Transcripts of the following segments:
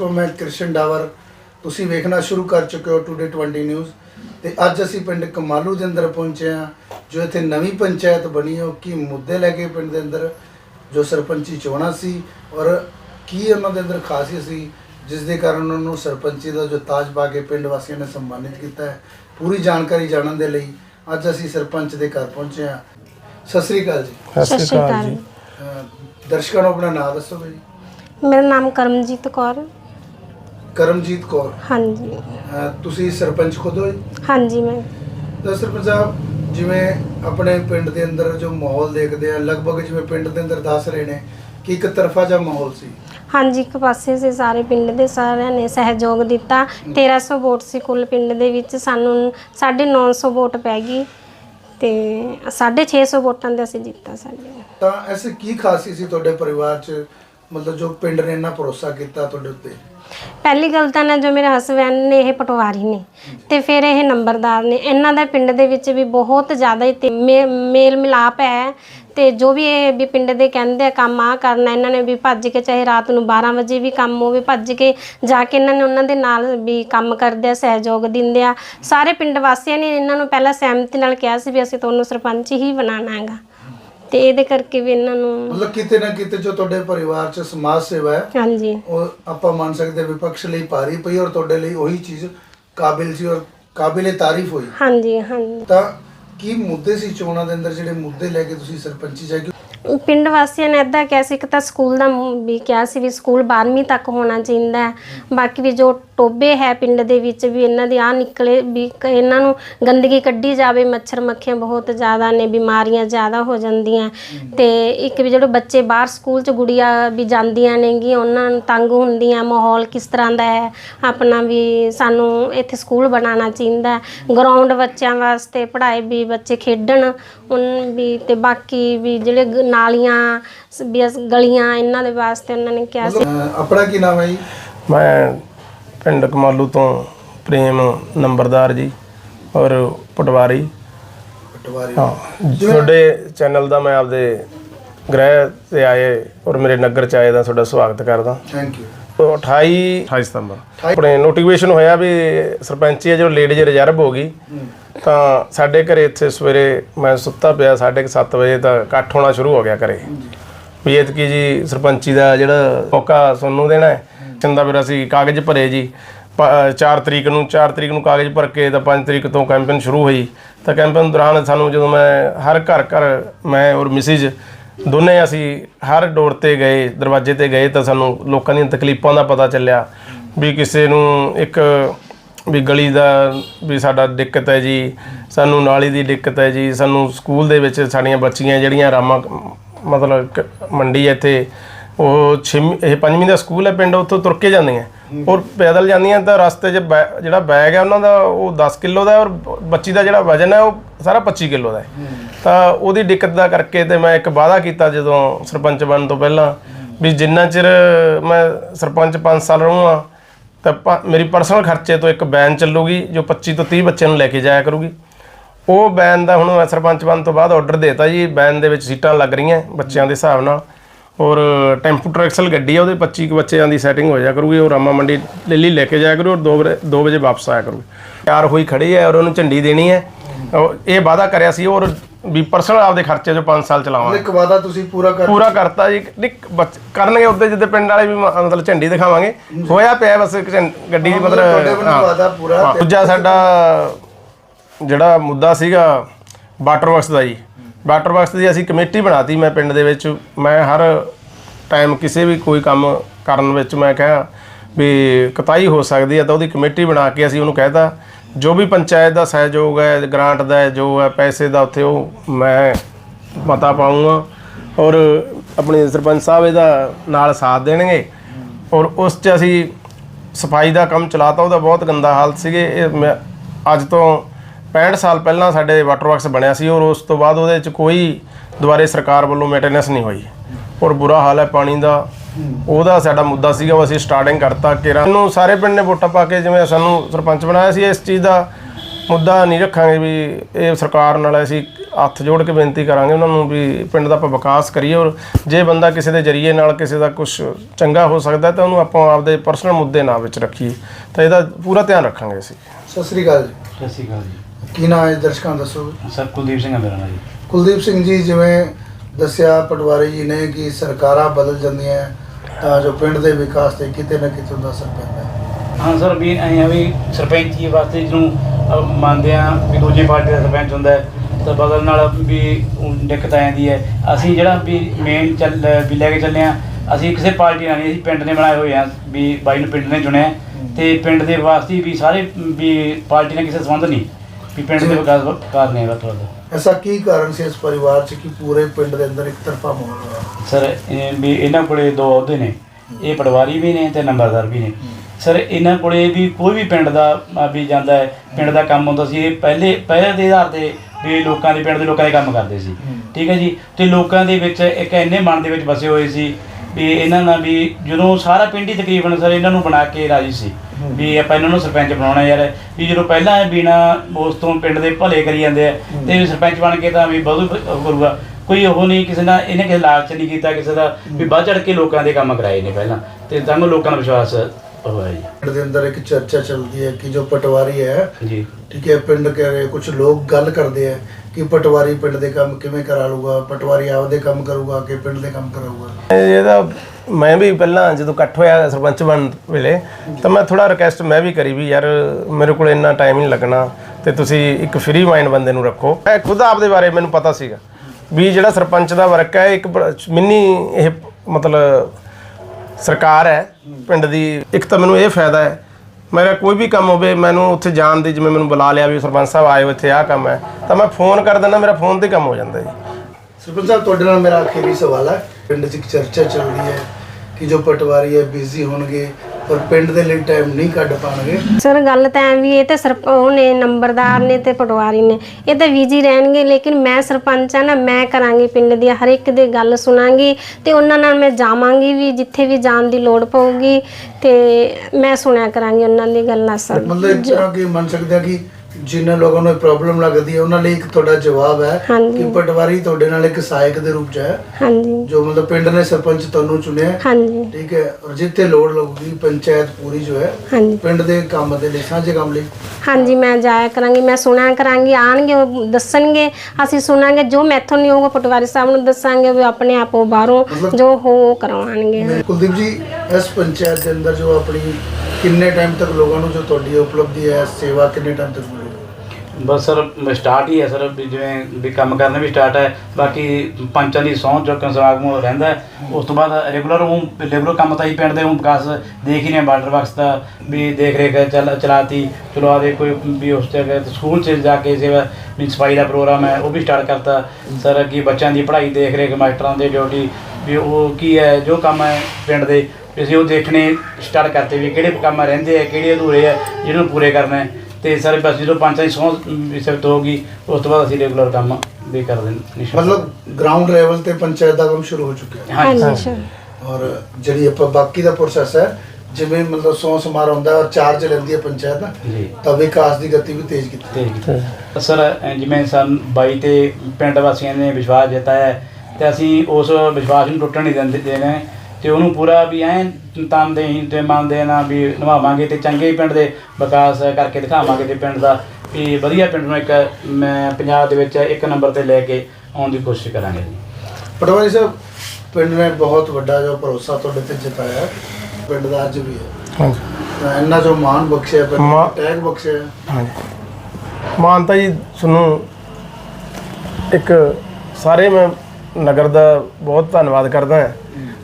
ਦਰਸ਼ਕੋ ਮੈਂ ਕ੍ਰਿਸ਼ਨ ਡਾਵਰ ਤੁਸੀਂ ਵੇਖਣਾ ਸ਼ੁਰੂ ਕਰ ਚੁੱਕੇ ਹੋ ਟੂਡੇ 20 ਨਿਊਜ਼ ਤੇ ਅੱਜ ਅਸੀਂ ਪਿੰਡ ਕਮਾਲੂ ਦੇ ਅੰਦਰ ਪਹੁੰਚੇ ਹਾਂ ਜੋ ਇੱਥੇ ਨਵੀਂ ਪੰਚਾਇਤ ਬਣੀ ਹੈ ਉਹ ਕੀ ਮੁੱਦੇ ਲੈ ਕੇ ਪਿੰਡ ਦੇ ਅੰਦਰ ਜੋ ਸਰਪੰਚੀ ਚੋਣਾਂ ਸੀ ਔਰ ਕੀ ਉਹਨਾਂ ਦੇ ਅੰਦਰ ਖਾਸੀਅਤ ਸੀ ਜਿਸ ਦੇ ਕਾਰਨ ਉਹਨਾਂ ਨੂੰ ਸਰਪੰਚੀ ਦਾ ਜੋ ਤਾਜ ਪਾ ਕੇ ਪਿੰਡ ਵਾਸੀਆਂ ਨੇ ਸਨਮਾਨਿਤ ਕੀਤਾ ਹੈ ਪੂਰੀ ਜਾਣਕਾਰੀ ਜਾਣਨ ਦੇ ਲਈ ਅੱਜ ਅਸੀਂ ਸਰਪੰਚ ਦੇ ਘਰ ਪਹੁੰਚੇ ਹਾਂ। ਸਤਿ ਸ੍ਰੀ ਅਕਾਲ ਜੀ। ਸਤਿ ਸ਼੍ਰੀ ਅਕਾਲ ਜੀ। ਅਹ ਦਰਸ਼ਕਾਂ ਨੂੰ ਆਪਣਾ ਨਾਮ ਦੱਸੋ ਜੀ ਮੇਰਾ ਨਾਮ ਕਰਮਜੀਤ ਕੌਰ ਕਰਮਜੀਤ ਕੌਰ। ਹਾਂਜੀ। ਅਹ ਤੁਸੀਂ ਸਰਪੰਚ ਖੁਦ ਹੋ ਜੀ? ਹਾਂਜੀ ਮੈਂ। ਤਾਂ ਸਰਪੰਚ ਸਾਹਿਬ ਜਿਵੇਂ ਆਪਣੇ ਪਿੰਡ ਦੇ ਅੰਦਰ ਜੋ ਮਾਹੌਲ ਦੇਖਦੇ ਆ ਲਗਭਗ ਜਿਵੇਂ ਪਿੰਡ ਦੇ ਅੰਦਰ ਦੱਸ ਰਹੇ ਨੇ ਕਿ ਇੱਕ ਤਰਫਾ ਜਿਹਾ ਮਾਹੌਲ ਸੀ। ਹਾਂਜੀ ਇੱਕ ਪਾਸੇ ਸੇ ਸਾਰੇ ਪਿੰਡ ਦੇ ਸਾਰਿਆਂ ਨੇ ਸਹਿਯੋਗ ਦਿੱਤਾ। 1300 ਵੋਟ ਸੀ ਕੁੱਲ ਪਿੰਡ ਦੇ ਵਿੱਚ। ਸਾਨੂੰ 950 ਵੋਟ ਪੈ ਗਈ ਤੇ 650 ਵੋਟਾਂ ਦੇ ਅਸੀਂ ਜਿੱਤਾ ਸਾਡੇ। ਤਾਂ ਐਸੇ ਕੀ ਖਾਸੀ ਸੀ ਤੁਹਾਡੇ ਪਰਿਵਾਰ 'ਚ? ਮਤਲਬ ਜੋ ਪਿੰਡ ਨੇ ਇੰਨਾ ਭਰੋਸਾ ਕੀਤਾ ਤੁਹਾਡੇ ਉੱਤੇ? ਪਹਿਲੀ ਗੱਲ ਤਾਂ ਨਾ ਜੋ ਮੇਰੇ ਹਸਬੈਂਡ ਨੇ ਇਹ ਪਟਵਾਰੀ ਨੇ ਤੇ ਫਿਰ ਇਹ ਨੰਬਰਦਾਰ ਨੇ, ਇਹਨਾਂ ਦਾ ਪਿੰਡ ਦੇ ਵਿੱਚ ਵੀ ਬਹੁਤ ਜ਼ਿਆਦਾ ਹੀ ਤੇ ਮੇ- ਮੇਲ ਮਿਲਾਪ ਹੈ ਤੇ ਜੋ ਵੀ ਇਹ ਵੀ ਪਿੰਡ ਦੇ ਕਹਿੰਦੇ ਆ ਕੰਮ ਆ ਕਰਨਾ, ਇਹਨਾਂ ਨੇ ਵੀ ਭੱਜ ਕੇ ਚਾਹੇ ਰਾਤ ਨੂੰ 12 ਵਜੇ ਵੀ ਕੰਮ ਹੋਵੇ ਭੱਜ ਕੇ ਜਾ ਕੇ ਇਹਨਾਂ ਨੇ ਉਹਨਾਂ ਦੇ ਨਾਲ ਵੀ ਕੰਮ ਕਰਦੇ ਆ, ਸਹਿਯੋਗ ਦਿੰਦੇ ਆ। ਸਾਰੇ ਪਿੰਡ ਵਾਸੀਆਂ ਨੇ ਇਹਨਾਂ ਨੂੰ ਪਹਿਲਾਂ ਸਹਿਮਤੀ ਨਾਲ ਕਿਹਾ ਸੀ ਵੀ ਅਸੀਂ ਤੁਹਾਨੂੰ ਸਰਪੰਚ ਹੀ ਬਣਾਉਣਾ ਹੈਗਾ। ਤੇ ਇਹਦੇ ਕਰਕੇ ਵੀ ਇਹਨਾਂ ਨੂੰ ਮਤਲਬ ਕਿਤੇ ਨਾ ਕਿਤੇ ਜੋ ਤੁਹਾਡੇ ਪਰਿਵਾਰ 'ਚ ਸਮਾਜ ਸੇਵਾ ਹੈ ਹਾਂਜੀ। ਉਹ ਆਪਾਂ ਮੰਨ ਸਕਦੇ ਹਾਂ ਵਿਪਕਸ਼ ਲਈ ਭਾਰੀ ਪਈ ਔਰ ਤੁਹਾਡੇ ਲਈ ਉਹੀ ਚੀਜ਼ ਕਾਬਿਲ ਸੀ ਔਰ ਕਾਬਿਲੇ ਤਾਰੀਫ ਹੋਈ। ਹਾਂਜੀ ਹਾਂਜੀ। ਤਾਂ ਕੀ ਮੁੱਦੇ ਸੀ ਚੋਣਾਂ ਦੇ ਅੰਦਰ ਜਿਹੜੇ ਮੁੱਦੇ ਲੈ ਕੇ ਤੁਸੀਂ ਸਰਪੰਚੀ ਜਾਏ ਪਿੰਡ ਵਾਸੀਆਂ ਨੇ ਇਦਾਂ ਕਿਹਾ ਸੀ ਇੱਕ ਤਾਂ ਸਕੂਲ ਦਾ ਵੀ ਕਿਹਾ ਸੀ ਵੀ ਸਕੂਲ 12ਵੀਂ ਤੱਕ ਹੋਣਾ ਚਾਹੀਦਾ ਹੈ। ਬਾਕੀ ਵੀ ਜੋ ਟੋਬੇ ਹੈ ਪਿੰਡ ਦੇ ਵਿੱਚ ਵੀ ਇਹਨਾਂ ਦੀ ਆ ਨਿਕਲੇ ਵੀ ਕ- ਇਹਨਾਂ ਨੂੰ ਗੰਦਗੀ ਕੱਢੀ ਜਾਵੇ ਮੱਛਰ ਮੱਖੀਆਂ ਬਹੁਤ ਜ਼ਿਆਦਾ ਨੇ ਬਿਮਾਰੀਆਂ ਜ਼ਿਆਦਾ ਹੋ ਜਾਂਦੀਆਂ। ਤੇ ਇੱਕ ਵੀ ਜਿਹੜੇ ਬੱਚੇ ਬਾਹਰ ਸਕੂਲ 'ਚ ਗੁੜੀਆਂ ਵੀ ਜਾਂਦੀਆਂ ਨੇਗੀਆਂ ਉਹਨਾਂ ਨੂੰ ਤੰਗ ਹੁੰਦੀਆਂ ਮਾਹੌਲ ਕਿਸ ਤਰ੍ਹਾਂ ਦਾ ਹੈ ਆਪਣਾ ਵੀ ਸਾਨੂੰ ਇੱਥੇ ਸਕੂਲ ਬਣਾਉਣਾ ਚਾਹੀਦਾ ਗਰਾਊਂਡ ਬੱਚਿਆਂ ਵਾਸਤੇ ਪੜ੍ਹਾਈ ਵੀ ਬੱਚੇ ਖੇਡਣ ਉਨ ਵੀ ਤੇ ਬਾਕੀ ਵੀ ਜਿਹੜੇ ਗ- ਨਾਲੀਆਂ ਸ- ਵੀ ਅਸ- ਗਲੀਆਂ ਇਹਨਾਂ ਦੇ ਵਾਸਤੇ ਉਹਨਾਂ ਨੇ ਕਿਹਾ ਸੀ। ਮਤਲਬ ਅਹ ਆਪਣਾ ਕੀ ਨਾਮ ਹੈ ਜੀ? ਮੈਂ ਪਿੰਡ ਕਮਾਲੂ ਤੋਂ ਪ੍ਰੇਮ ਨੰਬਰਦਾਰ ਜੀ ਔਰ ਪਟਵਾਰੀ। ਪਟਵਾਰੀ। ਹਾਂ ਤੁਹਾਡੇ ਚੈਨਲ ਦਾ ਮੈਂ ਆਪਦੇ ਗ੍ਰਹਿ ਤੇ ਆਏ ਔਰ ਮੇਰੇ ਨਗਰ ਚ ਆਏ ਦਾ ਤੁਹਾਡਾ ਸਵਾਗਤ ਕਰਦਾ। ਥੈਂਕ ਯੂ ਉਹ 28 28 ਸਤੰਬਰ। ਆਪਣੇ ਨੋਟੀਫਿਕੇਸ਼ਨ ਹੋਇਆ ਵੀ ਸਰਪੰਚੀ ਹੈ ਜੋ ਲੇਡੀਜ਼ ਰਿਜ਼ਰਵ ਹੋ ਗਈ ਤਾਂ ਸਾਡੇ ਘਰੇ ਇੱਥੇ ਸਵੇਰੇ ਮੈਂ ਸੁੱਤਾ ਪਿਆ 7:30 ਵਜੇ ਤਾਂ ਇਕੱਠ ਹੋਣਾ ਸ਼ੁਰੂ ਹੋ ਗਿਆ ਘਰੇ। ਵੀ ਐਤਕੀ ਜੀ ਸਰਪੰਚੀ ਦਾ ਜਿਹੜਾ ਮੌਕਾ ਤੁਹਾਨੂੰ ਦੇਣਾ ਹੈ ਚੰਦਾ ਫਿਰ ਅਸੀਂ ਕਾਗਜ਼ ਭਰੇ ਜੀ। 4 ਤਰੀਕ ਨੂੰ 4 ਤਰੀਕ ਨੂੰ ਕਾਗਜ਼ ਭਰ ਕੇ ਤਾਂ 5 ਤਰੀਕ ਤੋਂ ਕੈਂਪੇਨ ਸ਼ੁਰੂ ਹੋਈ। ਤਾਂ ਕੈਂਪੇਨ ਦੌਰਾਨ ਸਾਨੂੰ ਜਦੋਂ ਮੈਂ ਹਰ ਘਰ ਘਰ ਮੈਂ ਔਰ ਮਿਸਿਜ ਦੋਨੇ ਅਸੀਂ ਹਰ ਡੋਰ ਤੇ ਗਏ, ਦਰਵਾਜ਼ੇ ਤੇ ਗਏ ਤਾਂ ਸਾਨੂੰ ਲੋਕਾਂ ਦੀਆਂ ਤਕਲੀਫਾਂ ਦਾ ਪਤਾ ਚੱਲਿਆ ਵੀ ਕਿਸੇ ਨੂੰ ਇੱਕ ਵੀ ਗਲੀ ਦਾ ਵੀ ਸਾਡਾ ਦਿੱਕਤ ਹੈ ਜੀ, ਸਾਨੂੰ ਨਾਲੀ ਦੀ ਦਿੱਕਤ ਹੈ ਜੀ, ਸਾਨੂੰ ਸਕੂਲ ਦੇ ਵਿੱਚ ਸਾਡੀਆਂ ਬੱਚੀਆਂ ਜਿਹੜੀਆਂ ਰਾਮਾ ਮਤਲਬ ਕ- ਮੰਡੀ ਇੱਥੇ ਉਹ ਛੇਵੀਂ ਇਹ ਪੰਜਵੀਂ ਦਾ ਸਕੂਲ ਹੈ ਪਿੰਡ ਉੱਥੋਂ ਤੁਰ ਕੇ ਜਾਂਦੀਆਂ। ਔਰ ਪੈਦਲ ਜਾਂਦੀਆਂ ਤਾਂ ਰਸਤੇ 'ਚ ਬੈ- ਜਿਹੜਾ ਬੈਗ ਹੈ ਉਹਨਾਂ ਦਾ ਉਹ 10 ਕਿਲੋ ਦਾ ਹੈ ਔਰ ਬੱਚੀ ਦਾ ਜਿਹੜਾ ਵਜਨ ਹੈ ਉਹ ਸਾਰਾ 25 ਕਿਲੋ ਦਾ ਹੈ। ਤਾਂ ਉਹਦੀ ਦਿੱਕਤ ਦਾ ਕਰਕੇ ਤੇ ਮੈਂ ਇੱਕ ਵਾਅਦਾ ਕੀਤਾ ਜਦੋਂ ਸਰਪੰਚ ਬਣਨ ਤੋਂ ਪਹਿਲਾਂ ਵੀ ਜਿੰਨਾ ਚਿਰ ਮੈਂ ਸਰਪੰਚ 5 ਸਾਲ ਰਹੂੰਗਾ ਤਾਂ ਪ- ਮੇਰੀ ਪਰਸਨਲ ਖਰਚੇ ਤੋਂ ਇੱਕ ਬੈਨ ਚੱਲੂਗੀ ਜੋ 25 ਤੋਂ 30 ਬੱਚਿਆਂ ਨੂੰ ਲੈ ਕੇ ਜਾਇਆ ਕਰੂਗੀ। ਉਹ ਬੈਨ ਦਾ ਹੁਣ ਮੈਂ ਸਰਪੰਚ ਬਣਨ ਤੋਂ ਬਾਅਦ ਆਰਡਰ ਦੇਤਾ ਜੀ ਬੈਨ ਦੇ ਵਿੱਚ ਸੀਟਾਂ ਲੱਗ ਰਹੀਆਂ ਬੱਚਿਆਂ ਦੇ ਹਿਸਾਬ ਨਾਲ। ਔਰ ਟੈਂਪੂ ਟਰੈਕਸਲ ਗੱਡੀ ਆ ਉਹਦੇ 25 ਕੁ ਬੱਚਿਆਂ ਦੀ ਸੈਟਿੰਗ ਹੋ ਜਾਇਆ ਕਰੂਗੀ ਉਹ ਰਾਮਾ ਮੰਡੀ ਦਿੱਲੀ ਲੈ ਕੇ ਜਾਇਆ ਕਰੂ ਔਰ 2 ਵਜੇ 2 ਵਜੇ ਵਾਪਸ ਆਇਆ ਕਰੂਗੀ। ਤਿਆਰ ਹੋਈ ਖੜੀ ਹੈ ਔਰ ਉਹਨੂੰ ਝੰਡੀ ਦੇਣੀ ਹੈ। ਉਹ ਇਹ ਵਾਅਦਾ ਕਰਿਆ ਸੀ ਔਰ ਵੀ ਪਰਸਨਲ ਆਪਦੇ ਖਰਚੇ ਚੋਂ 5 ਸਾਲ ਚਲਾਵਾਂਗੇ। ਇੱਕ ਵਾਦਾ ਤੁਸੀਂ ਪੂਰਾ ਕਰ ਪੂਰਾ ਕਰਤਾ ਜੀ। ਨਿੱਕ ਬੱਚ- ਕਰਨਗੇ ਉਹਦੇ ਜਿੱਦੇ ਪਿੰਡ ਵਾਲੇ ਵੀ ਮ- ਮਤਲਬ ਝੰਡੀ ਦਿਖਾਵਾਂਗੇ। ਹੋਇਆ ਪਿਆ ਬਸ ਇੱਕ ਝੰ- ਗੱਡੀ ਦੀ ਤੁਹਾਡੇ ਮਤਲਬ ਵੱਲੋਂ ਹਾਂ। ਵਾਦਾ ਪੂਰਾ ਹਾਂ, ਦੂਜਾ ਸਾਡਾ ਜਿਹੜਾ ਮੁੱਦਾ ਸੀਗਾ ਵਾਟਰ ਵਰਕਸ ਦਾ ਜੀ। ਵਾਟਰ ਵਰਕਸ ਦੀ ਅਸੀਂ ਕਮੇਟੀ ਬਣਾਤੀ ਮੈਂ ਪਿੰਡ ਦੇ ਵਿੱਚ। ਮੈਂ ਹਰ ਟਾਈਮ ਕਿਸੇ ਵੀ ਕੋਈ ਕੰਮ ਕਰਨ ਵਿੱਚ ਮੈਂ ਕਿਹਾ ਵੀ ਕਤਾਈ ਹੋ ਸਕਦੀ ਹੈ ਤਾਂ ਉਹਦੀ ਕਮੇਟੀ ਬਣਾ ਕੇ ਅਸੀਂ ਉਹਨੂੰ ਕਹਿਤਾ। ਜੋ ਵੀ ਪੰਚਾਇਤ ਦਾ ਸਹਿਯੋਗ ਹੈ ਗ੍ਰਾਂਟ ਦਾ ਜੋ ਹੈ, ਪੈਸੇ ਦਾ ਉੱਥੇ ਉਹ ਮੈਂ ਮਤਾ ਪਾਉਂਗਾ ਔਰ ਆਪਣੇ ਸਰਪੰਚ ਸਾਹਿਬ ਇਹਦਾ ਨਾਲ ਸਾਥ ਦੇਣਗੇ। ਔਰ ਉਸ 'ਚ ਅਸੀਂ ਸਫ਼ਾਈ ਦਾ ਕੰਮ ਚਲਾਤਾ, ਉਹਦਾ ਬਹੁਤ ਗੰਦਾ ਹਾਲਤ ਸੀਗੇ। ਇਹ ਮੈਂ- ਅੱਜ ਤੋਂ 65 ਸਾਲ ਪਹਿਲਾਂ ਸਾਡੇ ਵਾਟਰ ਵਰਕਸ ਬਣਿਆ ਸੀ ਔਰ ਉਸ ਤੋਂ ਬਾਅਦ ਉਹਦੇ 'ਚ ਕੋਈ ਦੁਬਾਰੇ ਸਰਕਾਰ ਵੱਲੋਂ ਮੇਨਟੇਨੈਂਸ ਨਹੀਂ ਹੋਈ। ਔਰ ਬੁਰਾ ਹਾਲ ਹੈ ਪਾਣੀ ਦਾ। ਉਹਦਾ ਸਾਡਾ ਮੁੱਦਾ ਸੀਗਾ ਉਹ ਅਸੀਂ ਸਟਾਰਟਿੰਗ ਕਰਤਾ ਕਿ ਨੂੰ ਸਾਰੇ ਪਿੰਡ ਨੇ ਵੋਟਾਂ ਪਾ ਕੇ ਜਿਵੇਂ ਸਾਨੂੰ ਸਰਪੰਚ ਬਣਾਇਆ ਸੀ ਇਸ ਚੀਜ਼ ਦਾ ਮੁੱਦਾ ਨਹੀਂ ਰੱਖਾਂਗੇ ਵੀ ਇਹ ਸਰਕਾਰ ਨਾਲ ਅਸੀਂ ਹੱਥ ਜੋੜ ਕੇ ਬੇਨਤੀ ਕਰਾਂਗੇ ਉਹਨਾਂ ਨੂੰ ਵੀ ਪਿੰਡ ਦਾ ਆਪਾਂ ਵਿਕਾਸ ਕਰੀਏ ਔਰ ਜੇ ਬੰਦਾ ਕਿਸੇ ਦੇ ਜਰੀਏ ਨਾਲ ਕਿਸੇ ਦਾ ਕੁਝ ਚੰਗਾ ਹੋ ਸਕਦਾ ਤਾਂ ਉਹਨੂੰ ਆਪਾਂ ਆਪਦੇ ਪਰਸਨਲ ਮੁੱਦੇ ਨਾ ਵਿੱਚ ਰੱਖੀਏ। ਤਾਂ ਇਹਦਾ ਪੂਰਾ ਧਿਆਨ ਰੱਖਾਂਗੇ ਅਸੀਂ। ਸਤਿ ਸ੍ਰੀ ਅਕਾਲ ਜੀ। ਸਤਿ ਸ਼੍ਰੀ ਅਕਾਲ ਜੀ। ਕੀ ਨਾਮ ਹੈ ਦਰਸ਼ਕਾਂ ਦਾ ਦੱਸੋ? ਸਰ ਕੁਲਦੀਪ ਸਿੰਘ ਹੈ ਮੇਰਾ ਨਾਮ ਜੀ। ਕੁਲਦੀਪ ਸਿੰਘ ਜੀ ਜਿਵੇਂ ਦੱਸਿਆ ਪਟਵਾਰੀ ਜੀ ਨੇ ਕਿ ਸਰਕਾਰਾਂ ਬਦਲ ਜਾਂਦੀਆਂ ਤਾਂ ਜੋ ਪਿੰਡ ਦੇ ਵਿਕਾਸ ਤੇ ਕਿਤੇ ਨਾ ਕਿਤੇ ਉਹਦਾ ਅਸਰ ਪੈਂਦਾ ਹੈ। ਹਾਂ ਸਰ ਵੀ ਐਂ ਆ ਵੀ ਸਰਪੰਚੀ ਵਾਸਤੇ ਜਿਹਨੂੰ ਅਹ, ਮੰਨਦੇ ਆ ਵੀ ਦੂਜੀ ਪਾਰਟੀ ਦਾ ਸਰਪੰਚ ਹੁੰਦਾ ਹੈ ਤਾਂ ਬਦਲ ਨਾਲ ਵੀ ਉਹ ਦਿੱਕਤ ਆ ਜਾਂਦੀ ਹੈ। ਅਸੀਂ ਜਿਹੜਾ ਵੀ ਮੇਨ ਚੱਲ ਵੀ ਲੈ ਕੇ ਚੱਲੇ ਆ ਅਸੀਂ ਕਿਸੇ ਪਾਰਟੀ ਨਾਲ ਨਹੀਂ ਅਸੀਂ ਪਿੰਡ ਨੇ ਬਣਾਏ ਹੋਏ ਆ ਵੀ ਬਾਈ ਨੂੰ ਪਿੰਡ ਨੇ ਚੁਣਿਆ ਤੇ ਪਿੰਡ ਦੇ ਵਾਸਤੇ ਵੀ ਸਾਰੇ ਵੀ ਪਾਰਟੀ ਨਾਲ ਕਿਸੇ ਸੰਬੰਧ ਨਹੀਂ। ਵੀ ਪਿੰਡ ਦੇ ਵਿਕਾਸ ਕਰਨੇ ਆ ਥੋੜਾ ਐਸਾ ਕੀ ਕਾਰਨ ਸੀ ਇਸ ਪਰਿਵਾਰ 'ਚ ਕਿ ਪੂਰੇ ਪਿੰਡ ਦੇ ਅੰਦਰ ਇੱਕ ਤਰਫਾ ਮਾਹੌਲ ਸਰ ਇਹ ਵੀ ਇਹਨਾਂ ਕੋਲੇ ਦੋ ਅਹੁਦੇ ਨੇ। ਇਹ ਪਟਵਾਰੀ ਵੀ ਨੇ ਤੇ ਨੰਬਰਦਾਰ ਵੀ ਨੇ। ਸਰ ਇਹਨਾਂ ਕੋਲੇ ਵੀ ਕੋਈ ਵੀ ਪਿੰਡ ਦਾ ਵੀ ਜਾਂਦਾ ਹੈ ਪਿੰਡ ਦਾ ਕੰਮ ਹੁੰਦਾ ਸੀ ਇਹ ਪਹਿਲੇ ਪਹਿਲੇ ਦੇ ਆਧਾਰ ਤੇ ਵੀ ਲੋਕਾਂ ਦੇ ਪਿੰਡ ਦੇ ਲੋਕਾਂ ਦੇ ਕੰਮ ਕਰਦੇ ਸੀ। ਠੀਕ ਹੈ ਜੀ? ਤੇ ਲੋਕਾਂ ਦੇ ਵਿੱਚ ਇੱਕ ਇੰਨੇ ਮਨ ਦੇ ਵਿੱਚ ਵਸੇ ਹੋਏ ਸੀ ਵੀ ਇਹਨਾਂ ਨਾਲ ਵੀ ਜਦੋਂ ਸਾਰਾ ਪਿੰਡ ਹੀ ਤਕਰੀਬਨ ਸਰ ਇਹਨਾਂ ਨੂੰ ਬਣਾ ਕੇ ਰਾਜੀ ਸੀ ਵੀ ਆਪਾਂ ਇਹਨਾਂ ਨੂੰ ਸਰਪੰਚ ਬਣਾਉਣਾ ਯਾਰ ਵੀ ਜਦੋਂ ਪਹਿਲਾਂ ਬਿਨਾ ਉਸ ਤੋਂ ਪਿੰਡ ਦੇ ਭਲੇ ਕਰੀ ਜਾਂਦੇ ਆ ਤੇ ਸਰਪੰਚ ਬਣ ਕੇ ਤਾਂ ਵੀ ਬਹੁਤ ਕਰੂਗਾ। ਕੋਈ ਉਹ ਨਹੀਂ ਕਿਸੇ ਨਾਲ ਇਹਨੇ ਕਿਸੇ ਲਾਲਚ ਨਹੀਂ ਕੀਤਾ ਕਿਸੇ ਦਾ ਵੀ ਵੱਧ ਚੜ ਕੇ ਲੋਕਾਂ ਦੇ ਕੰਮ ਕਰਾਏ ਨੇ ਪਹਿਲਾਂ ਤੇ ਤਾਂ ਲੋਕਾਂ ਦਾ ਵਿਸ਼ਵਾਸ ਹੋਇਆ ਜੀ। ਪਿੰਡ ਦੇ ਅੰਦਰ ਇੱਕ ਚਰਚਾ ਚੱਲਦੀ ਹੈ ਕਿ ਜੋ ਪਟਵਾਰੀ ਹੈ ਜੀ। ਠੀਕ ਹੈ, ਪਿੰਡ ਕਹਿ ਰਹੇ ਕੁਝ ਲੋਕ ਗੱਲ ਕਰਦੇ ਆ ਕਿ ਪਟਵਾਰੀ ਪਿੰਡ ਦੇ ਕੰਮ ਕਿਵੇਂ ਕਰਾ ਲੂਗਾ ਪਟਵਾਰੀ ਆਪਦੇ ਕੰਮ ਕਰੂਗਾ ਕਿ ਪਿੰਡ ਦੇ ਕੰਮ ਕਰਾਊਗਾ? ਇਹਦਾ ਮੈਂ ਵੀ ਪਹਿਲਾਂ ਜਦੋਂ ਇਕੱਠ ਹੋਇਆ ਸਰਪੰਚ ਬਣ ਵੇਲੇ, ਤਾਂ ਮੈਂ ਥੋੜਾ ਰਿਕਵੈਸਟ ਮੈਂ ਵੀ ਕਰੀ ਵੀ ਯਾਰ ਮੇਰੇ ਕੋਲ ਇੰਨਾ ਟਾਈਮ ਨਹੀਂ ਲੱਗਣਾ ਤੇ ਤੁਸੀਂ ਇੱਕ ਫ੍ਰੀ ਮਾਈਂਡ ਬੰਦੇ ਨੂੰ ਰੱਖੋ। ਮੈਂ ਖੁਦ ਆਪਦੇ ਬਾਰੇ ਮੈਨੂੰ ਪਤਾ ਸੀਗਾ ਵੀ ਜਿਹੜਾ ਸਰਪੰਚ ਦਾ ਵਰਕ ਹੈ, ਇੱਕ ਮਿੰਨੀ ਇਹ ਮਤਲਬ ਸਰਕਾਰ ਹੈ, ਪਿੰਡ ਦੀ, ਇੱਕ ਤਾਂ ਮੈਨੂੰ ਇਹ ਫਾਇਦਾ ਹੈ ਮੇਰਾ ਕੋਈ ਵੀ ਕੰਮ ਹੋਵੇ, ਮੈਨੂੰ ਉੱਥੇ ਜਾਣ ਦੀ, ਜਿਵੇਂ ਮੈਨੂੰ ਬੁਲਾ ਲਿਆ ਵੀ ਸਰਪੰਚ ਸਾਹਿਬ ਆਏ ਇੱਥੇ ਆਹ ਕੰਮ ਹੈ, ਤਾਂ ਮੈਂ ਫੋਨ ਕਰ ਦਿੰਦਾ, ਮੇਰਾ ਫੋਨ ਤੇ ਕੰਮ ਹੋ ਜਾਂਦਾ ਜੀ। ਸਰਪੰਚ ਸਾਹਿਬ, ਤੁਹਾਡੇ ਨਾਲ ਮੇਰਾ ਆਖਰੀ ਸਵਾਲ ਹੈ। ਪਿੰਡ 'ਚ ਇੱਕ ਚਰਚਾ ਚੱਲਦੀ ਹੈ ਕਿ ਜੋ ਪਟਵਾਰੀ ਹੈ ਬਿਜ਼ੀ ਹੋਣਗੇ ਪਰ ਪਿੰਡ ਦੇ ਲਈ ਟਾਈਮ ਨਹੀਂ ਕੱਢ ਪਾਣਗੇ। ਸਰ ਗੱਲ ਤਾਂ ਐ ਵੀ ਇਹ ਤੇ ਸਰਪ ਉਹਨੇ ਨੰਬਰਦਾਰ ਨੇ ਤੇ ਪਟਵਾਰੀ ਨੇ। ਇਹ ਤਾਂ ਬੀਜੀ ਰਹਿਣਗੇ ਲੇਕਿਨ ਮੈਂ ਸਰਪੰਚ ਆ ਨਾ ਮੈਂ ਕਰਾਂਗੀ ਪਿੰਡ ਦੀ ਹਰ ਇੱਕ ਦੀ ਗੱਲ ਸੁਣਾਂਗੀ ਤੇ ਉਹਨਾਂ ਨਾਲ ਮੈਂ ਜਾਵਾਂਗੀ ਵੀ ਜਿੱਥੇ ਵੀ ਜਾਣ ਦੀ ਲੋੜ ਪਊਗੀ ਤੇ ਮੈਂ ਸੁਣਿਆ ਕਰਾਂਗੀ ਉਹਨਾਂ ਦੀ ਗੱਲਾਂ ਸਰ। ਮਤਲਬ ਇਸ ਤਰ੍ਹਾਂ ਕਿ ਮੰਨ ਸਕਦੇ ਆ ਕਿ ਜਿਨ੍ਹਾਂ ਲੋਕਾਂ ਨੂੰ ਪ੍ਰੋਬਲਮ ਲੱਗਦੀ ਹੈ ਉਹਨਾਂ ਲਈ ਇੱਕ ਤੁਹਾਡਾ ਜਵਾਬ ਹੈ ਹਾਂਜੀ। ਕਿ ਪਟਵਾਰੀ ਤੁਹਾਡੇ ਨਾਲ ਇੱਕ ਸਹਾਇਕ ਦੇ ਰੂਪ 'ਚ ਹੈ। ਹਾਂਜੀ। ਜੋ ਮਤਲਬ ਪਿੰਡ ਨੇ ਸਰਪੰਚ ਤੁਹਾਨੂੰ ਚੁਣਿਆ। ਹਾਂਜੀ। ਠੀਕ ਹੈ ਔਰ ਜਿੱਥੇ ਲੋੜ ਲੱਗੂਗੀ ਪੰਚਾਇਤ ਪੂਰੀ ਜੋ ਹੈ ਹਾਂਜੀ। ਪਿੰਡ ਦੇ ਕੰਮ ਦੇ ਲਈ ਸਾਂਝੇ ਕੰਮ ਲਈ। ਹਾਂਜੀ ਮੈਂ ਜਾਇਆ ਕਰਾਂਗੀ ਮੈਂ ਸੁਣਿਆ ਕਰਾਂਗੀ ਆਣਗੇ ਉਹ ਦੱਸਣਗੇ ਅਸੀਂ ਸੁਣਾਂਗੇ ਜੋ ਮੈਥੋਂ ਨਹੀਂ ਹੋਊਗਾ ਪਟਵਾਰੀ ਸਾਹਿਬ ਨੂੰ ਦੱਸਾਂਗੇ ਵੀ ਆਪਣੇ ਆਪ ਉਹ ਬਾਹਰੋਂ ਜੋ ਹੋ ਉਹ ਕਰਵਾਉਣਗੇ। ਕੁਲਦੀਪ ਜੀ ਇਸ ਪੰਚਾਇਤ ਦੇ ਅੰਦਰ ਜੋ ਆਪਣੀ ਕਿੰਨੇ ਟਾਈਮ ਤੱਕ ਲੋਕਾਂ ਨੂੰ ਜੋ ਤੁਹਾਡੀ ਉਪਲਬਧੀ ਹੈ ਸੇਵਾ ਕਿੰਨੇ ਟਾਈਮ ਤੱਕ ਬਸ ਸਰ ਸਟਾਰਟ ਹੀ ਹੈ ਸਰ, ਵੀ ਜਿਵੇਂ ਵੀ ਕੰਮ ਕਰਨਾ ਵੀ ਸਟਾਰਟ ਹੈ, ਬਾਕੀ ਪੰਚਾਂ ਦੀ ਸਹੁੰ ਚੁੱਕਣ ਸਮਾਗਮ ਰਹਿੰਦਾ ਹੈ। ਉਸ ਤੋਂ ਬਾਅਦ ਰੈਗੂਲਰ ਉਹ ਰੈਗੂਲਰ ਕੰਮ ਤਾਂ ਹੀ ਪਿੰਡ ਦੇ ਹੁਣ ਵਿਕਾਸ ਦੇਖ ਹੀ ਰਹੇ ਹਾਂ ਬਾਰਡਰ ਬਾਕਸ ਦਾ ਵੀ ਦੇਖ ਰੇਖ ਚੱਲ ਚਲਾਤੀ, ਚਲੋ ਆਦੇ ਕੋਈ ਵੀ ਉਸ ਜਗ੍ਹਾ ਤੇ ਸਕੂਲ 'ਚ ਜਾ ਕੇ ਸੇਵਾ, ਵੀ ਸਫ਼ਾਈ ਦਾ ਪ੍ਰੋਗਰਾਮ ਹੈ, ਉਹ ਵੀ ਸਟਾਰਟ ਕਰਤਾ ਸਰ, ਅੱਗੇ ਬੱਚਿਆਂ ਦੀ ਪੜ੍ਹਾਈ ਦੇਖ ਰੇਖ, ਮਾਸਟਰਾਂ ਦੀ ਡਿਊਟੀ ਵੀ ਉਹ ਕੀ ਹੈ, ਜੋ ਕੰਮ ਹੈ ਪਿੰਡ ਦੇ, ਵੀ ਅਸੀਂ ਉਹ ਦੇਖਣੇ ਸਟਾਰਟ ਕਰਤੇ ਵੀ ਕਿਹੜੇ ਕੰਮ ਰਹਿੰਦੇ ਆ ਕਿਹੜੇ ਅਧੂਰੇ ਆ ਜਿਹਨੂੰ ਪੂਰੇ ਕਰਨਾ ਹੈ ਤੇ ਸਰ ਬਸ ਜਦੋਂ ਪੰਚਾਇਤ ਦੀ ਸਹੁੰ ਵਿਸਰਤ ਹੋਗੀ ਉਸ ਤੋਂ ਬਾਅਦ ਅਸੀਂ ਰੈਗੂਲਰ ਕੰਮ ਵੀ ਕਰ ਦਿੰਦੇ ਮਤਲਬ ਗਰਾਊਂਡ ਲੈਵਲ ਤੇ ਪੰਚਾਇਤ ਦਾ ਕੰਮ ਸ਼ੁਰੂ ਹੋ ਚੁੱਕਿਆ ਹੈ। ਹਾਂਜੀ ਸਰ ਔਰ ਜਿਹੜੀ ਆਪਾਂ ਬਾਕੀ ਦਾ ਪ੍ਰੋਸੈਸ ਹੈ ਜਿਵੇਂ ਮਤਲਬ ਸੌ ਸਮਾਰ ਹੁੰਦਾ ਹੈ ਔਰ ਚਾਰਜ ਲੈਂਦੀ ਹੈ ਪੰਚਾਇਤ ਨਾ ਤਾਂ ਵਿਕਾਸ ਦੀ ਗਤੀ ਵੀ ਤੇਜ਼ ਕੀਤੀ ਤੇ ਸਰ ਜਿਵੇਂ ਸਨ ਬਾਈ ਤੇ ਪਿੰਡ ਵਾਸੀਆਂ ਨੇ ਵਿਸ਼ਵਾਸ ਜਤਾਇਆ ਹੈ ਤੇ ਅਸੀਂ ਉਸ ਵਿਸ਼ਵਾਸ ਨੂੰ ਟੁੱਟਣ ਨਹੀਂ ਦਿੰਦੇ ਦੇਣਾ ਹੈ ਤੇ ਉਹਨੂੰ ਪੂਰਾ ਵੀ ਐਂ ਤਨਦੇਹੀ ਤੇ ਮਨ ਦੇ ਨਾਲ ਵੀ ਨਿਭਾਵਾਂਗੇ ਤੇ ਚੰਗੇ ਪਿੰਡ ਦੇ ਵਿਕਾਸ ਕਰਕੇ ਦਿਖਾਵਾਂਗੇ ਤੇ ਪਿੰਡ ਦਾ ਵੀ ਵਧੀਆ ਪਿੰਡ ਨੂੰ ਇੱਕ ਮੈਂ ਪੰਜਾਬ ਦੇ ਵਿੱਚ ਇੱਕ ਨੰਬਰ ਤੇ ਲੈ ਕੇ ਆਉਣ ਦੀ ਕੋਸ਼ਿਸ਼ ਕਰਾਂਗੇ ਜੀ। ਪਟਵਾਰੀ ਸਾਹਿਬ ਪਿੰਡ ਨੇ ਬਹੁਤ ਵੱਡਾ ਜੋ ਭਰੋਸਾ ਤੁਹਾਡੇ ਤੇ ਜਤਾਇਆ ਹੈ, ਪਿੰਡ ਦਾ ਅੱਜ ਵੀ ਹੈ। ਇੰਨਾ ਜੋ ਮਾਣ ਬਖਸ਼ਿਆ ਪਿੰਡ ਨੂੰ ਟੈਗ ਬਖਸ਼ਿਆ। ਹਾਂਜੀ। ਮਾਨਤਾ ਜੀ ਤੁਹਾਨੂੰ ਇੱਕ ਸਾਰੇ ਮੈਂ ਨਗਰ ਦਾ ਬਹੁਤ ਧੰਨਵਾਦ ਕਰਦਾ ਹਾਂ।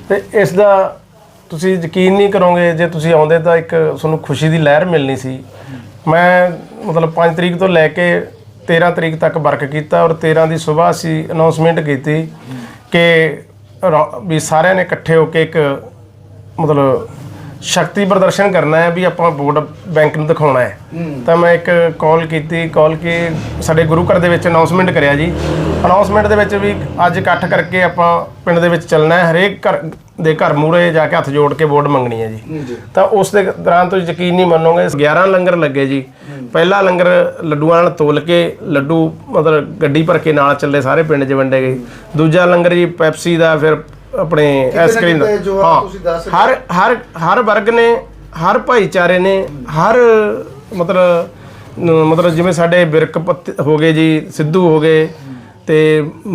ਤੇ ਇਸ ਦਾ ਤੁਸੀਂ ਯਕੀਨ ਨਹੀਂ ਕਰੋਗੇ, ਜੇ ਤੁਸੀਂ ਆਉਂਦੇ ਤਾਂ ਇੱਕ ਤੁਹਾਨੂੰ ਖੁਸ਼ੀ ਦੀ ਲਹਿਰ ਮਿਲਣੀ ਸੀ। ਮੈਂ ਮਤਲਬ 5 ਤਰੀਕ ਤੋਂ ਲੈ ਕੇ 13 ਤਰੀਕ ਤੱਕ ਵਰਕ ਕੀਤਾ ਔਰ 13 ਦੀ ਸਵੇਰ ਅਸੀਂ ਅਨਾਉਂਸਮੈਂਟ ਕੀਤੀ ਕਿ ਰੌ- ਵੀ ਸਾਰਿਆਂ ਨੇ ਇਕੱਠੇ ਹੋ ਕੇ ਇੱਕ ਮਤਲਬ ਸ਼ਕਤੀ ਪ੍ਰਦਰਸ਼ਨ ਕਰਨਾ ਹੈ ਵੀ ਆਪਾਂ ਵੋਟ ਬੈਂਕ ਨੂੰ ਦਿਖਾਉਣਾ ਹੈ। ਤਾਂ ਮੈਂ ਇੱਕ ਕਾਲ ਕੀਤੀ ਕਾਲ ਕੇ ਸਾਡੇ ਗੁਰੂ ਘਰ ਦੇ ਵਿੱਚ ਅਨਾਉਂਸਮੈਂਟ ਕਰਿਆ ਜੀ। ਅਨਾਉਂਸਮੈਂਟ ਦੇ ਵਿੱਚ ਵੀ ਅੱਜ ਇਕੱਠ ਕਰਕੇ ਆਪਾਂ ਪਿੰਡ ਦੇ ਵਿੱਚ ਚੱਲਣਾ ਹੈ ਹਰੇਕ ਘਰ ਦੇ ਘਰ ਮੂਹਰੇ ਜਾ ਕੇ ਹੱਥ ਜੋੜ ਕੇ ਵੋਟ ਮੰਗਣੀ ਹੈ ਜੀ। ਜੀ। ਤਾਂ ਉਸ ਦੇ ਦੌਰਾਨ ਤੁਸੀਂ ਯਕੀਨ ਨਹੀਂ ਮੰਨੋਗੇ 11 ਲੰਗਰ ਲੱਗੇ ਜੀ। ਪਹਿਲਾ ਲੰਗਰ ਲੱਡੂਆਂ ਨਾਲ ਤੋਲ ਕੇ ਲੱਡੂ ਮਤਲਬ ਗੱਡੀ ਭਰ ਕੇ ਨਾਲ ਚੱਲੇ ਸਾਰੇ ਪਿੰਡ 'ਚ ਵੰਡੇ ਗਏ। ਦੂਜਾ ਲੰਗਰ ਜੀ ਪੈਪਸੀ ਦਾ ਫਿਰ ਆਪਣੇ ਨਾ ਆਈਸਕ੍ਰੀਮ ਦਾ ਜੋ ਆ ਤੁਸੀਂ ਦੱਸ ਰਹੇ ਹਰ ਹਰ ਹਰ ਵਰਗ ਨੇ ਹਰ ਭਾਈਚਾਰੇ ਨੇ ਹਰ ਮਤਲਬ ਮਤਲਬ ਜਿਵੇਂ ਸਾਡੇ ਬਿਰਕ ਪੱਤ- ਹੋ ਗਏ ਜੀ ਸਿੱਧੂ ਹੋ ਗਏ ਤੇ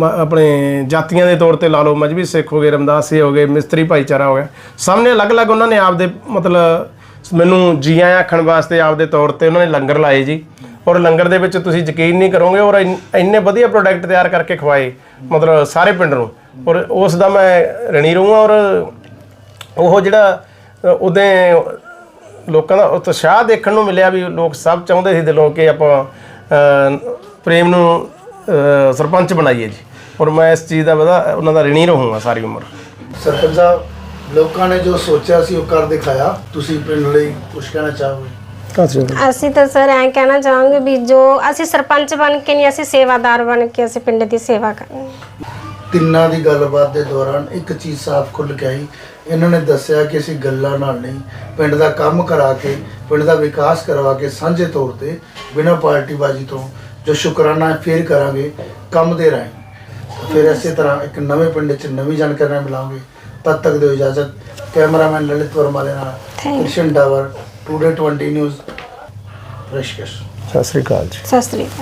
ਆਪਣੇ ਜਾਤੀਆਂ ਦੇ ਤੌਰ ਤੇ ਲਾ ਲਓ ਮਜਬੀ ਸਿੱਖ ਹੋ ਗਏ ਰਮਦਾਸੀ ਹੋ ਗਏ ਮਿਸਤਰੀ ਭਾਈਚਾਰਾ ਹੋ ਗਿਆ। ਨੇ ਅਲੱਗ-ਅਲੱਗ ਉਹਨਾਂ ਨੇ ਆਪਦੇ ਮਤਲਬ ਮੈਨੂੰ ਜੀ ਆਇਆਂ ਆਖਣ ਵਾਸਤੇ ਆਪਦੇ ਤੌਰ ਤੇ ਉਹਨਾਂ ਨੇ ਲੰਗਰ ਲਾਏ ਜੀ। ਔਰ ਲੰਗਰ ਦੇ ਵਿੱਚ ਤੁਸੀਂ ਯਕੀਨ ਨਹੀਂ ਕਰੋਗੇ ਔਰ ਇੰਨੇ ਵਧੀਆ ਪ੍ਰੋਡਕਟ ਤਿਆਰ ਕਰਕੇ ਖਵਾਏ ਮਤਲਬ ਸਾਰੇ ਪਿੰਡ ਨੂੰ। ਔਰ ਉਸ ਦਾ ਮੈਂ ਰਣੀ ਰਹੂੰਗਾ ਔਰ ਉਹ ਜਿਹੜਾ ਉਹਦੇ ਲੋਕਾਂ ਦਾ ਉਤਸ਼ਾਹ ਦੇਖਣ ਨੂੰ ਮਿਲਿਆ ਵੀ ਲੋਕ ਸਭ ਚਾਹੁੰਦੇ ਸੀ ਦਿਲੋਂ ਕਿ ਆਪਾਂ ਪ੍ਰੇਮ ਨੂੰ ਸਰਪੰਚ ਬਣਾਈਏ ਜੀ। ਔਰ ਮੈਂ ਇਸ ਚੀਜ਼ ਦਾ ਵਧਾ ਉਹਨਾਂ ਦਾ ਰਿਣੀ ਰਹੂੰਗਾ ਸਾਰੀ ਉਮਰ। ਸਰਪੰਚ ਸਾਹਿਬ ਲੋਕਾਂ ਨੇ ਜੋ ਸੋਚਿਆ ਸੀ ਉਹ ਕਰ ਦਿਖਾਇਆ। ਤੁਸੀਂ ਪਿੰਡ ਲਈ ਕੁਝ ਕਹਿਣਾ ਚਾਹੋਗੇ? ਅਸੀਂ ਤਾਂ ਸਰ ਐਂ ਕਹਿਣਾ ਚਾਹਾਂਗੇ ਵੀ ਜੋ ਅਸੀਂ ਸਰਪੰਚ ਬਣ ਕੇ ਨਹੀਂ ਅਸੀਂ ਸੇਵਾਦਾਰ ਬਣ ਕੇ ਅਸੀਂ ਪਿੰਡ ਦੀ ਸੇਵਾ ਕਰਾਂਗੇ ਤਿੰਨਾਂ ਦੀ ਗੱਲਬਾਤ ਦੇ ਦੌਰਾਨ ਇੱਕ ਚੀਜ਼ ਸਾਫ਼ ਖੁੱਲ ਕੇ ਆਈ। ਇਹਨਾਂ ਨੇ ਦੱਸਿਆ ਕਿ ਅਸੀਂ ਗੱਲਾਂ ਨਾਲ ਨਹੀਂ ਪਿੰਡ ਦਾ ਕੰਮ ਕਰਾ ਕੇ ਪਿੰਡ ਦਾ ਵਿਕਾਸ ਕਰਵਾ ਕੇ ਸਾਂਝੇ ਤੌਰ ਤੇ ਬਿਨਾਂ ਪਾਰਟੀਬਾਜ਼ੀ ਤੋਂ ਜੋ ਸ਼ੁਕਰਾਨਾ ਫੇਰ ਕਰਾਂਗੇ ਕੰਮ ਦੇ ਰਾਹੀਂ। ਫਿਰ ਇਸੇ ਤਰ੍ਹਾਂ ਇੱਕ ਨਵੇਂ ਪਿੰਡ 'ਚ ਨਵੀਂ ਜਾਣਕਾਰੀ ਨਾਲ ਮਿਲਾਂਗੇ। ਤਦ ਤੱਕ ਦਿਓ ਇਜਾਜ਼ਤ। ਕੈਮਰਾਮੈਨ ਲਲਿਤ ਵਰਮਾ ਦੇ ਨਾਲ. Krishan Dawar today 20 news Rishikesh. ਸਤਿ ਸ੍ਰੀ ਅਕਾਲ ਜੀ। ਸਤਿ ਸ੍ਰੀ ਅਕਾਲ।